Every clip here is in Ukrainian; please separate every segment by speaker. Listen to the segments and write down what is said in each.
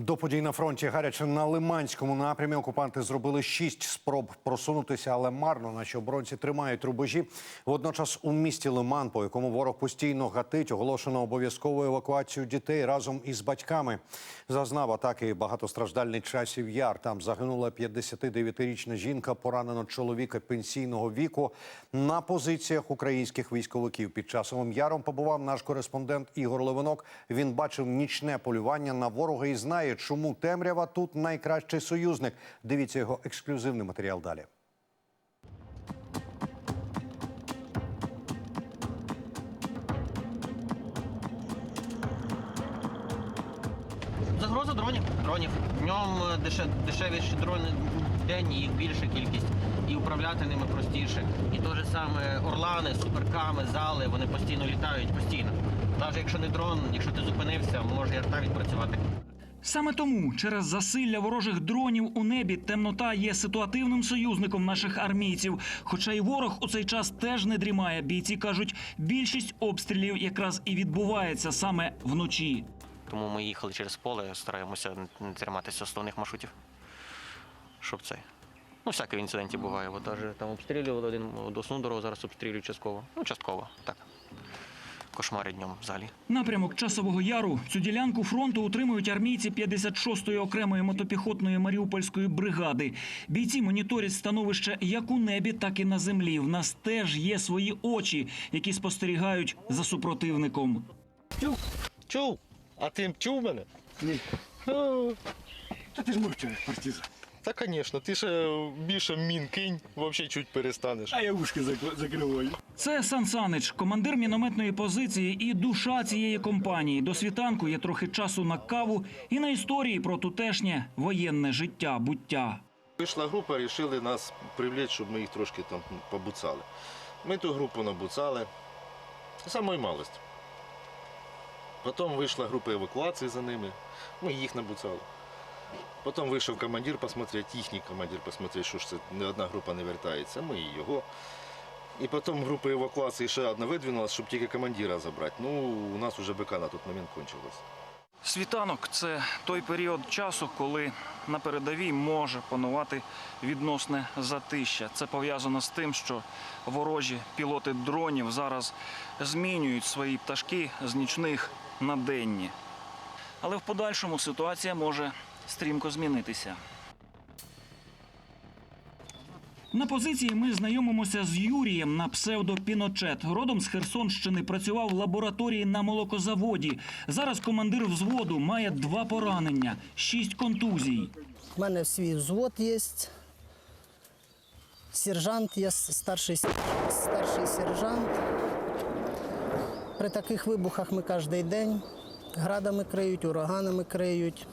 Speaker 1: До подій на фронті гаряче на Лиманському напрямі окупанти зробили шість спроб просунутися, але марно. Наші оборонці тримають рубежі. Водночас у місті Лиман, по якому ворог постійно гатить, оголошено обов'язкову евакуацію дітей разом із батьками. Зазнав атаки багатостраждальний часів яр. Там загинула 59-річна жінка, поранено чоловіка пенсійного віку на позиціях українських військовиків. Під часовим яром побував наш кореспондент Ігор Левинок. Він бачив нічне полювання на ворога і знає, чому темрява тут найкращий союзник. Дивіться його ексклюзивний матеріал далі.
Speaker 2: Загроза дронів. Дронів. Днем е, деше, дешевіші дрони день, їх більша кількість. І управляти ними простіше. І те ж саме орлани, суперками, зали, вони постійно літають, постійно. Навіть якщо не дрон, якщо ти зупинився, може і арта відпрацювати.
Speaker 3: Саме тому через засилля ворожих дронів у небі темнота є ситуативним союзником наших армійців. Хоча й ворог у цей час теж не дрімає. Бійці кажуть, більшість обстрілів якраз і відбувається саме вночі.
Speaker 2: Тому ми їхали через поле, стараємося не триматися основних маршрутів. Щоб це. Ну, всяке в інциденті буває. От навіть там обстрілювали один основну дорогу, зараз обстрілюють частково. Ну, частково, так. Кошмари днем взагалі.
Speaker 3: Напрямок часового яру цю ділянку фронту утримують армійці 56-ї окремої мотопіхотної маріупольської бригади. Бійці моніторять становище як у небі, так і на землі. В нас теж є свої очі, які спостерігають за супротивником.
Speaker 4: Чув? А ти чув мене?
Speaker 5: Ні. Та ти ж мовчаєш, партизан.
Speaker 4: Та, звісно, ти ще більше мін кинь, взагалі чуть перестанеш.
Speaker 5: А я ушки закриваю.
Speaker 3: Це Сан Санич, командир мінометної позиції і душа цієї компанії. До світанку є трохи часу на каву і на історії про тутешнє воєнне життя, буття.
Speaker 4: Вийшла група, вирішили нас привлечь, щоб ми їх трошки там побуцали. Ми ту групу набуцали. Самої малості. Потім вийшла група евакуації за ними, ми їх набуцали. Потім вийшов командир посмотрети, їхній командир посмотрети, що ж це не одна група не вертається, ми і його. І потім група евакуації ще одна видвинулася, щоб тільки командира забрати. Ну, у нас вже БК на той момент кончилось.
Speaker 3: Світанок це той період часу, коли на передовій може панувати відносне затища. Це пов'язано з тим, що ворожі пілоти дронів зараз змінюють свої пташки з нічних на денні. Але в подальшому ситуація може стрімко змінитися. На позиції ми знайомимося з Юрієм на псевдо Піночет. Родом з Херсонщини працював в лабораторії на молокозаводі. Зараз командир взводу має два поранення, шість контузій.
Speaker 6: У мене свій взвод є. Сержант є, старший, старший сержант. При таких вибухах ми кожен день градами криють, ураганами криють.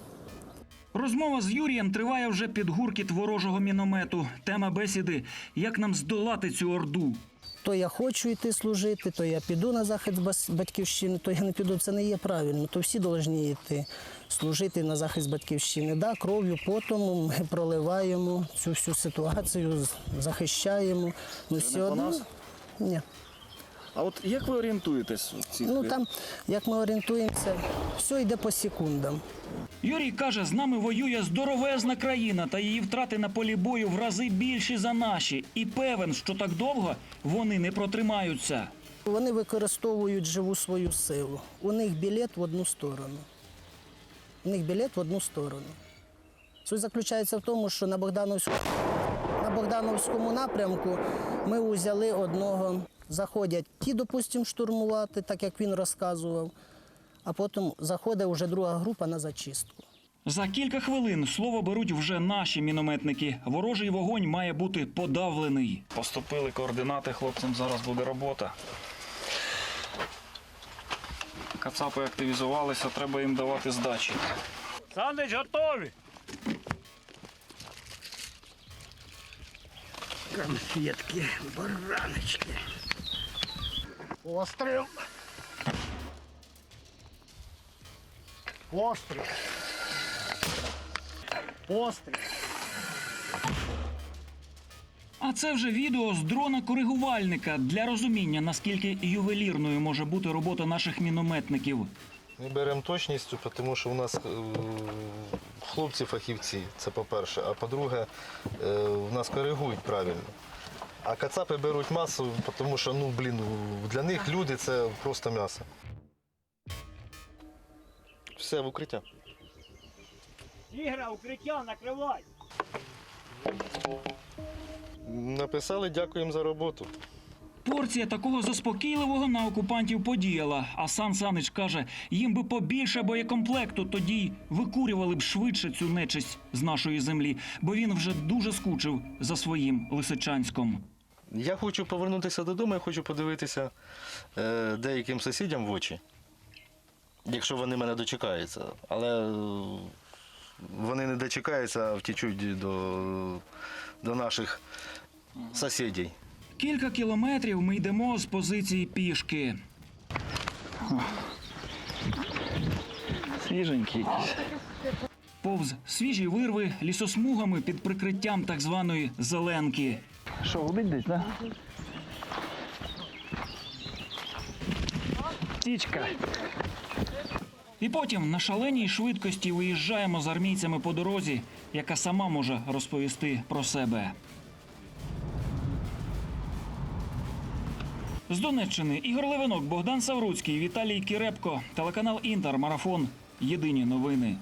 Speaker 3: Розмова з Юрієм триває вже під гуркіт ворожого міномету. Тема бесіди як нам здолати цю орду.
Speaker 6: То я хочу йти служити, то я піду на захист батьківщини, то я не піду. Це не є правильно. То всі повинні йти служити на захист батьківщини. Да, кров'ю, потом ми проливаємо цю всю ситуацію, захищаємо. Ну, все одно. Ні.
Speaker 3: А от як ви орієнтуєтесь в цих
Speaker 6: Ну там, як ми орієнтуємося, все йде по секундам.
Speaker 3: Юрій каже, з нами воює здоровезна країна, та її втрати на полі бою в рази більші за наші. І певен, що так довго вони не протримаються.
Speaker 6: Вони використовують живу свою силу. У них білет в одну сторону. У них білет в одну сторону. Суть заключається в тому, що на Богдановському, на Богдановському напрямку ми узяли одного. Заходять ті, допустимо, штурмувати, так як він розказував, а потім заходить вже друга група на зачистку.
Speaker 3: За кілька хвилин слово беруть вже наші мінометники. Ворожий вогонь має бути подавлений. Поступили координати, хлопцям зараз буде робота. Кацапи активізувалися, треба їм давати здачі.
Speaker 5: Санич готові. Конфетки, бараночки. Постріл. Постріл. Постріл.
Speaker 3: А це вже відео з дрона коригувальника для розуміння, наскільки ювелірною може бути робота наших мінометників.
Speaker 4: Ми беремо точністю, тому що у нас е, хлопці фахівці, це по-перше. А по-друге, е, у нас коригують правильно. А кацапи беруть масу, тому що ну, блін, для них люди це просто м'ясо. Все в укриття.
Speaker 5: Ігра, укриття, накривай.
Speaker 4: Написали дякуємо за роботу.
Speaker 3: Порція такого заспокійливого на окупантів подіяла. А Сан Санич каже, їм би побільше боєкомплекту, тоді й викурювали б швидше цю нечисть з нашої землі, бо він вже дуже скучив за своїм лисичанськом.
Speaker 4: Я хочу повернутися додому, я хочу подивитися е, деяким сусідям в очі, якщо вони мене дочекаються. Але е, вони не дочекаються, а втічуть до, до наших сусідів.
Speaker 3: Кілька кілометрів ми йдемо з позиції пішки. Свіженький якийсь. Повз свіжі вирви лісосмугами під прикриттям так званої зеленки. Що, губить так? Птічка. І потім на шаленій швидкості виїжджаємо з армійцями по дорозі, яка сама може розповісти про себе. З Донеччини Ігор Левинок, Богдан Савруцький, Віталій Кірепко, телеканал Інтер, Марафон. Єдині новини.